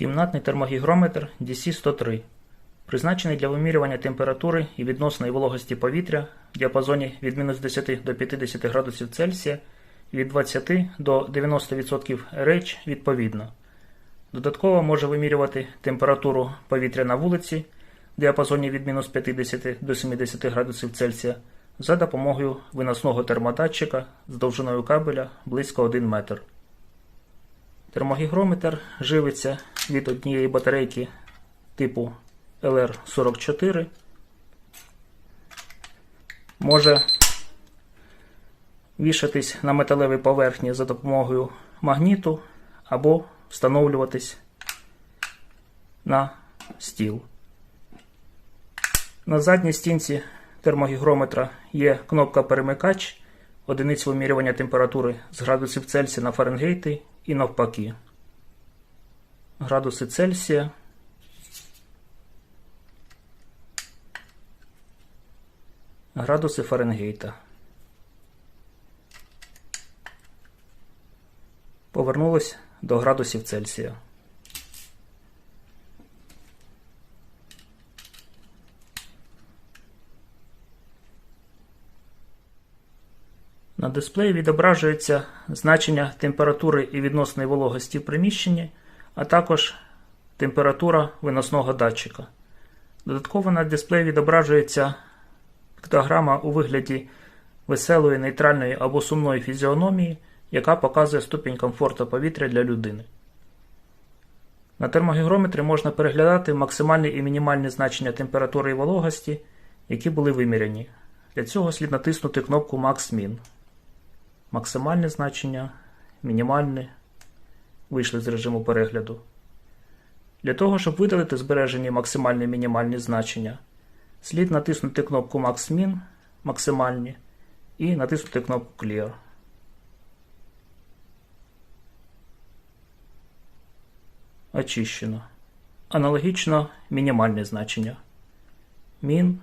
Кімнатний термогігрометр DC-103 призначений для вимірювання температури і відносної вологості повітря в діапазоні від мінус 10 до 50 градусів Цельсія і від 20 до 90% RH відповідно. Додатково може вимірювати температуру повітря на вулиці в діапазоні від мінус 50 до 70 градусів Цельсія за допомогою виносного термодатчика з довжиною кабеля близько 1 метр. Термогігрометр живиться від однієї батарейки типу LR44. Може вішатись на металевій поверхні за допомогою магніту або встановлюватись на стіл. На задній стінці термогігрометра є кнопка перемикач, одиниць вимірювання температури з градусів Цельсія на Фаренгейти і навпаки. Градуси Цельсія. Градуси Фаренгейта. Повернулось до градусів Цельсія. На дисплеї відображується значення температури і відносної вологості в приміщенні, а також температура виносного датчика. Додатково на дисплеї відображується піктограма у вигляді веселої, нейтральної або сумної фізіономії, яка показує ступінь комфорту повітря для людини. На термогігрометрі можна переглядати максимальні і мінімальні значення температури і вологості, які були виміряні. Для цього слід натиснути кнопку Max-Min. Максимальне значення, мінімальне. Вийшли з режиму перегляду. Для того, щоб видалити збережені максимальні і мінімальні значення, слід натиснути кнопку Max-Min максимальні і натиснути кнопку Clear. Очищено. Аналогічно мінімальне значення. Min,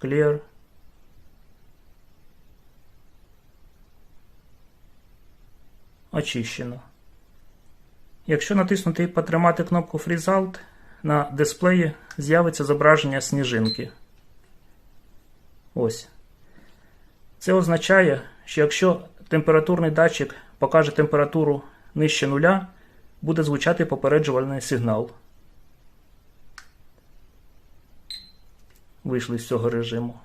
Clear. Очищено. Якщо натиснути і потримати кнопку Freeze Alt, на дисплеї з'явиться зображення сніжинки. Ось. Це означає, що якщо температурний датчик покаже температуру нижче нуля, буде звучати попереджувальний сигнал. Вийшли з цього режиму.